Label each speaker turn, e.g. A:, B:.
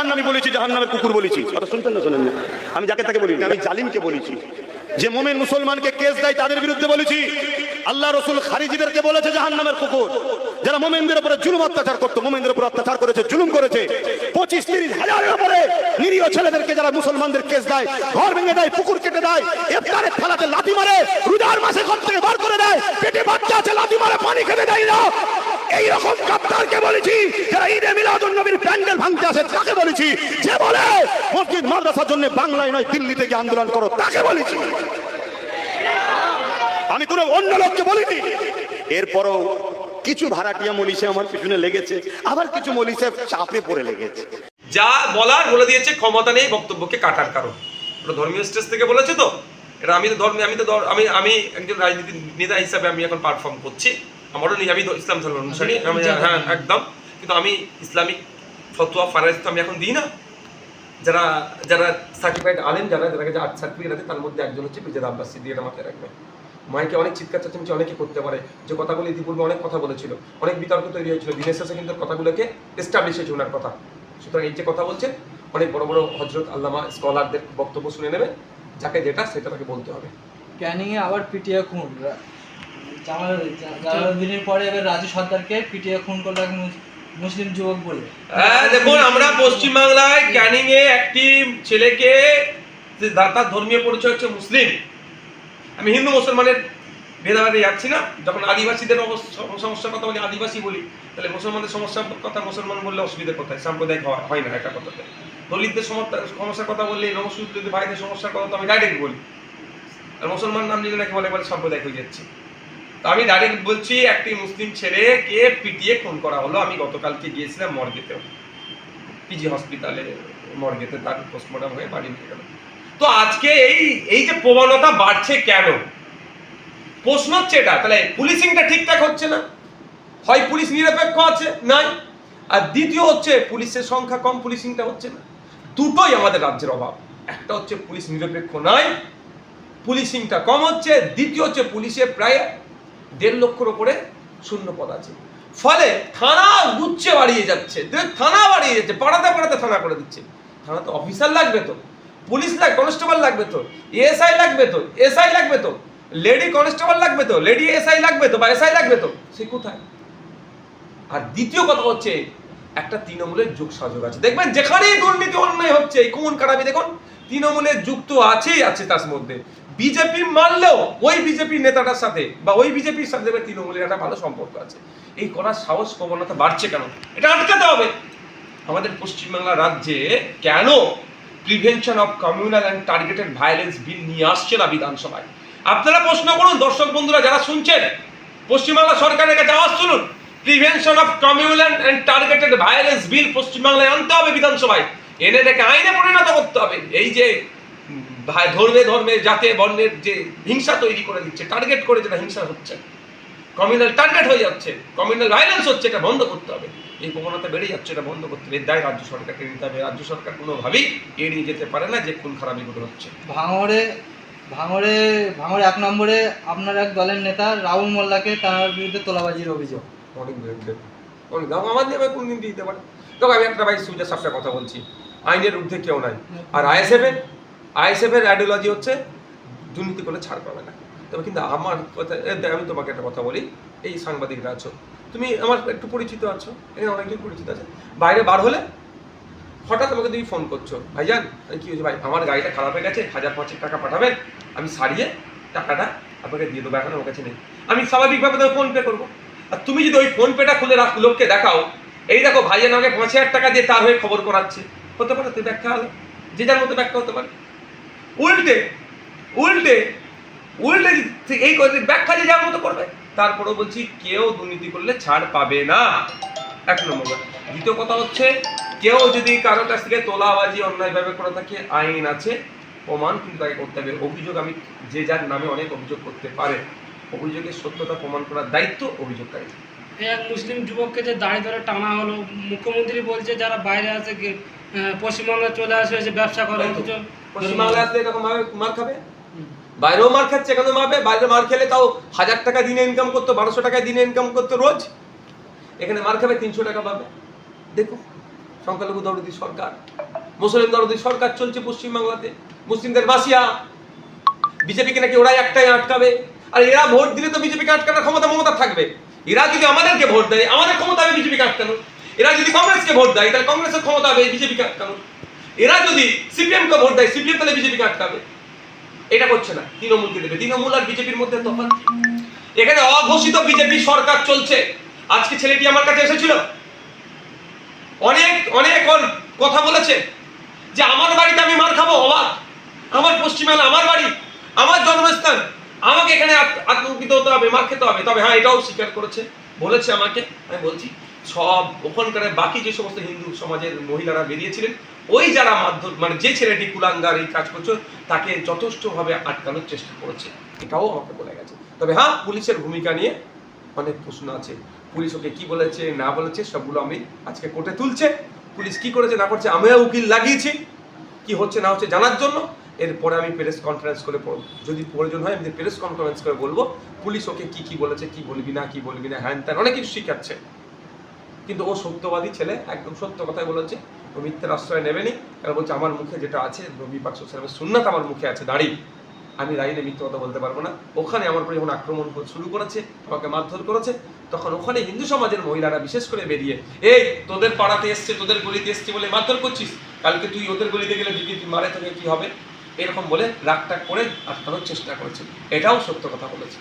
A: জাহান্নামি বলেছি জাহান্নামের কুকুর বলেছি। কথা শুনছেন না শোনেন না? আমি যাকে তাকে বলিনি, আমি জালিমকে বলেছি। যে মোমেন মুসলমানকে কেস দেয় তাদের বিরুদ্ধে বলেছি। আল্লাহ রসুল খারিজিদেরকে বলেছে জাহান্নামের কুকুর। যারা মোমেনদের উপরে জুলুম অত্যাচার করতো, মোমেনদের উপর অত্যাচার করেছে, জুলুম করেছে। পঁচিশ, তিরিশ হাজারের উপরে নিরীহ ছেলেদেরকে যারা মুসলমানদের কেস দেয়, ঘর ভেঙে দেয়, পুকুর কেটে দেয়, ইফতারের থালাতে লাথি মারে, রোজার মাসে ঘর থেকে বার করে দেয়, পেটে বাচ্চা আছে, লাথি মারে, পানি খেতে দেয় না। এই রকম কাপ্তারকে বলেছি, যারা ঈদে মিলাদুন নবীর প্যান্ডেল ভাঙতে আসে, তাকে বলেছি, যে বলে, মসজিদ মাদ্রাসার জন্য বাংলায় নয় দিল্লিতে গিয়ে আন্দোলন করো, তাকে বলেছি। আমি কোনো অন্য লোককে বলিনি। এরপরও কিছু ভাড়াটিয়া মলিশে আমার পিছনে লেগেছে, আবার কিছু মলিশে চাপে পড়ে লেগেছে।
B: যা বলার বলে দিয়েছে, ক্ষমতা নেই বক্তব্যকে কাটার কারণ। ওটা ধর্মীয় স্টেজ থেকে বলেছে তো? এটা আমি তো ধর্মী, আমি তো আমি আমি একজন রাজনীতি নেতা হিসাবে আমি এখন পারফর্ম করছি। আমারও আমি ইসলাম ধর্ম অনুসারী আমি হ্যাঁ একদম। কিন্তু আমি ইসলামিক ফতোয়া ফারাইজ তো আমি এখন দিই না। যারা যারা সার্টিফাইড আলেম যারা যারা আর্ট সার্টিফিকেট আছে তার মধ্যে একজন হচ্ছে বিজাদ আব্বাসি দিয়ে এটা মাথায় রাখবে। মাইকে অনেক চিৎকার চাচামেচি অনেকে করতে পারে। যে কথাগুলো ইতিপূর্বে অনেক কথা বলেছিল অনেক বিতর্ক তৈরি হয়েছিল। দিনের শেষে কিন্তু কথাগুলোকে এস্টাবলিশ হয়েছে ওনার কথা। সুতরাং এই যে কথা বলছেন অনেক বড় বড় হজরত আল্লামা স্কলারদের বক্তব্য শুনে নেবে। যাকে যেটা সেটা তাকে বলতে হবে।
C: ক্যানিং এ আবার পিটিয়ে খুন। রা- জামাল- জা- জালালউদ্দিনের পরে এবার রাজু সর্দারকে পিটিয়ে খুন করল এক মুসলিম যুবক বলে।
B: হ্যাঁ দেখুন, আমরা পশ্চিমবাংলায় ক্যানিং এ একটি ছেলেকে যে দা- তার ধর্মীয় পরিচয় হচ্ছে মুসলিম। আমি হিন্দু মুসলমানের ভেদাভেদে যাচ্ছি না। যখন আদিবাসীদের সমস্যার কথা বলি, আদিবাসী বলি, তাহলে মুসলমানদের সমস্যার কথা মুসলমান বললে অসুবিধা কোথায় সাম্প্রদায়িক হয়- না একটা কথাতে। দলিতদের সমস্যা- সমস্যার কথা বললে নবসুদ্দের ভাইদের সমস্যার কথা তো আমি ডাইরেক্ট বলি। আর মুসলমান নাম নিলে নাকি বলে বলে সাম্প্রদায়িক হয়ে যাচ্ছে। তো আমি ডাইরেক্ট বলছি, একটি মুসলিম ছেলেকে পিটিয়ে খুন করা হলো। আমি গতকালকে গিয়েছিলাম মর্গেতে পিজি হসপিটালে মর্গেতে তার পোস্টমর্টম হয়ে বাড়ি নিয়ে গেল। তো আজকে এই এই যে প্রবণতা বাড়ছে কেন? প্রশ্ন হচ্ছে এটা। তাহলে পুলিশিংটা ঠিকঠাক হচ্ছে না? হয় পুলিশ নিরপেক্ষ আছে? নাই। আর দ্বিতীয় হচ্ছে, পুলিশের সংখ্যা কম পুলিশিংটা হচ্ছে না। দুটোই আমাদের রাজ্যের অভাব। একটা হচ্ছে পুলিশ নিরপেক্ষ নয় পুলিশিংটা কম হচ্ছে। দ্বিতীয় হচ্ছে পুলিশে প্রায় দেড় লক্ষর উপরে শূন্য পদ আছে। ফলে থানা গুচ্ছে বাড়িয়ে যাচ্ছে। থানা বাড়িয়ে যাচ্ছে। পাড়াতে পাড়াতে থানা করে দিচ্ছে। থানা তো অফিসার লাগবে তো, পুলিশ লাগ কনস্টেবল লাগবে তো এসআই লাগবে তো, এসআই লাগবে তো, লেডি কনস্টেবল লাগবে তো, লেডি এসআই লাগবে তো বা এসআই লাগবে তো, সে কোথায়? আর দ্বিতীয় কথা হচ্ছে, একটা তৃণমূলের যুগ সাজগ আছে। দেখবেন যেখানেই দুর্নীতি অন্যায় হচ্ছে, এই কোন কারাবি দেখুন, তৃণমূলের যুগ তো আছেই, আছে তার মধ্যে। বিজেপি মানলেও ওই বিজেপি নেতাটার সাথে বা ওই বিজেপির সাথে তৃণমূলের একটা ভালো সম্পর্ক আছে। এই করার সাহস প্রবণতা বাড়ছে কেন? এটা আটকাতে হবে। আমাদের পশ্চিমবাংলা রাজ্যে কেন prevention of communal and targeted violence bill নিয়ে আসছে না বিধানসভায়? আপনারা প্রশ্ন করুন, দর্শক বন্ধুরা যারা শুনছেন, পশ্চিমবাংলা সরকারের কাছে আওয়াজ শুনুন prevention of communal and targeted violence bill পশ্চিমবাংলায় আনতে হবে বিধানসভায়। এনে এটাকে আইনে পরিণত করতে হবে। এই যে ভাই- ধর্মে ধর্মে জাতে বর্ণের যে হিংসা তৈরি করে দিচ্ছে টার্গেট করে যেটা হিংসা হচ্ছে। কমিউনাল টার্গেট হয়ে যাচ্ছে কমিউনাল ভায়োলেন্স হচ্ছে এটা বন্ধ করতে হবে। এই প্রবণতা বেড়ে যাচ্ছে এটা বন্ধ করতে হবে। এর দায় রাজ্য সরকারকে নিতে হবে। রাজ্য সরকার কোনোভাবেই এড়িয়ে যেতে পারে না যে খুন খারাপিগুলো হচ্ছে।
C: ভাঙড়ে ভাঙড়ে ভাঙড়ে এক নম্বরে আপনার এক দলের নেতা রাহুল মোল্লাকে তার বিরুদ্ধে তোলাবাজির অভিযোগ।
B: অনেক বিরুদ্ধে অনেক আমার ভাই কোনদিন দিতে পারে? তবে আমি একটা ভাই সুজা সাপটা কথা বলছি। আইনের ঊর্ধ্বে কেউ নাই। আর আইএসএফ এর আইএসএফ এর আইডিওলজি হচ্ছে দুর্নীতি করলে ছাড় পাবে না। তবে কিন্তু আমার কথা আমি তোমাকে একটা কথা বলি, এই সাংবাদিকরা আছো। তুমি আমার একটু পরিচিত আছো, এখানে অনেকেই পরিচিত আছে। বাইরে বার হলে হঠাৎ আমাকে তুমি ফোন করছ, ভাইজান কি হয়েছে? ভাই, আমার গাড়িটা খারাপ হয়ে গেছে, হাজার পাঁচেক টাকা পাঠাবেন, আমি সারিয়ে টাকাটা আপনাকে দিয়ে দেবো, এখন আমার কাছে নেই। আমি স্বাভাবিকভাবে তোমাকে ফোন পে করব। আর তুমি যদি ওই ফোন পেটা খুলে রাখ, লোককে দেখাও, এই দেখো ভাইজান আমাকে পাঁচ হাজার টাকা দিয়ে তার হয়ে খবর করাচ্ছে। হতে পারে তুই ব্যাখ্যা হলো, যে যার মতো ব্যাখ্যা হতে পারে। উল্টে উল্টে উল্টে এই করে ব্যাখ্যা যে যার মতো করবে। তারপরেও বলছি, কেউ দুর্নীতি করলে ছাড় পাবে না। এক নম্বর দ্বিতীয় কথা হচ্ছে, কেউ যদি কারোর কাছ থেকে তোলাবাজি অন্যায়ভাবে করে থাকে, আইন আছে, প্রমাণ কিন্তু তাকে করতে হবে। অভিযোগ আমি যে যার নামে অনেক অভিযোগ করতে পারে। অভিযোগের সত্যতা প্রমাণ করার দায়িত্ব অভিযোগকারী।
D: এক মুসলিম যুবককে যে দাঁড়িয়ে ধরে টানা হলো, মুখ্যমন্ত্রী বলছে, যারা বাইরে আছে আহ, পশ্চিমবঙ্গে চলে আসে এসে ব্যবসা করে অথচ
B: পশ্চিমবাংলায় আসলে এরকম ভাবে মার খাবে? বাইরেও মার খাচ্ছে এখানেও মারবে বাইরে মার খেলে তাও হাজার টাকা দিনে ইনকাম করতো বারোশো টাকায় দিনে ইনকাম করতো রোজ। এখানে মার খাবে তিনশো টাকা পাবে। দেখো সংখ্যালঘু দরদি সরকার মুসলিম দরদি সরকার চলছে পশ্চিমবাংলাতে। মুসলিমদের বাসিয়া বিজেপিকে নাকি ওরাই একটাই আটকাবে। আর এরা ভোট দিলে তো বিজেপিকে আটকানোর ক্ষমতা মমতা থাকবে। এরা যদি আমাদেরকে ভোট দেয় আমাদের ক্ষমতা হবে বিজেপিকে আটকানো এরা যদি কংগ্রেসকে ভোট দেয়, তাহলে কংগ্রেসের ক্ষমতা হবে বিজেপিকে আটকানো এরা যদি সিপিএম কে ভোট দেয়, সিপিএম তাহলে বিজেপিকে আটকাবে? এটা করছে না, তৃণমূলকে দেবে। তৃণমূল আর বিজেপির মধ্যে তফাৎ এখানে অঘোষিত বিজেপি সরকার চলছে। আজকে ছেলেটি আমার কাছে এসেছিল। অনেক অনেক ওর কথা বলেছে যে, আমার বাড়িতে আমি মার খাব, অবাক। আমার পশ্চিমবাংলা আমার বাড়ি, আমার জন্মস্থান। আমাকে এখানে আতঙ্কিত হতে হবে, মার খেতে হবে। তবে হ্যাঁ এটাও স্বীকার করেছে, বলেছে আমাকে। আমি বলছি সব ওখানকার বাকি যে সমস্ত হিন্দু সমাজের মহিলারা বেরিয়েছিলেন, ওই যারা মাধ্যম মানে যে ছেলেটি কুলাঙ্গার এই কাজ করছে, তাকে যথেষ্টভাবে আটকানোর চেষ্টা করেছে। এটাও আমাকে বলে গেছে। তবে হ্যাঁ পুলিশের ভূমিকা নিয়ে অনেক প্রশ্ন আছে। পুলিশ ওকে কি বলেছে, না বলেছে, সবগুলো আমি আজকে কোর্টে তুলছে। পুলিশ কি করেছে, না করছে, আমিও উকিল লাগিয়েছি। কি হচ্ছে, না হচ্ছে জানার জন্য। এরপরে আমি প্রেস কনফারেন্স করে যদি প্রয়োজন হয়, আমি প্রেস কনফারেন্স করে বলব, পুলিশ ওকে কি কি বলেছে, কি বলবি না, কি বলবি না, হ্যান ত্যান, অনেক কিছু শিখাচ্ছে। কিন্তু ও সত্যবাদী ছেলে, একদম সত্য কথাই বলেছে। ও মিথ্যের আশ্রয় নেবেনি, কারণ বলছে, আমার মুখে যেটা আছে নবী পাক সালামের সুন্নাত আমার মুখে আছে দাঁড়িয়ে আমি লাইনে মিথ্যে কথা বলতে পারব না। ওখানে আমার উপরে যখন আক্রমণ করে শুরু করেছে, আমাকে মারধর করেছে, তখন ওখানে হিন্দু সমাজের মহিলারা বিশেষ করে বেরিয়ে, এই, তোদের পাড়াতে এসছে, তোদের গলিতে এসছে বলে মারধর করছিস? কালকে তুই ওদের গলিতে গেলে যদি তুই মারে তোকে কি হবে? এরকম বলে রাগটাগ করে আটকানোর চেষ্টা করেছে। এটাও সত্য কথা বলেছে।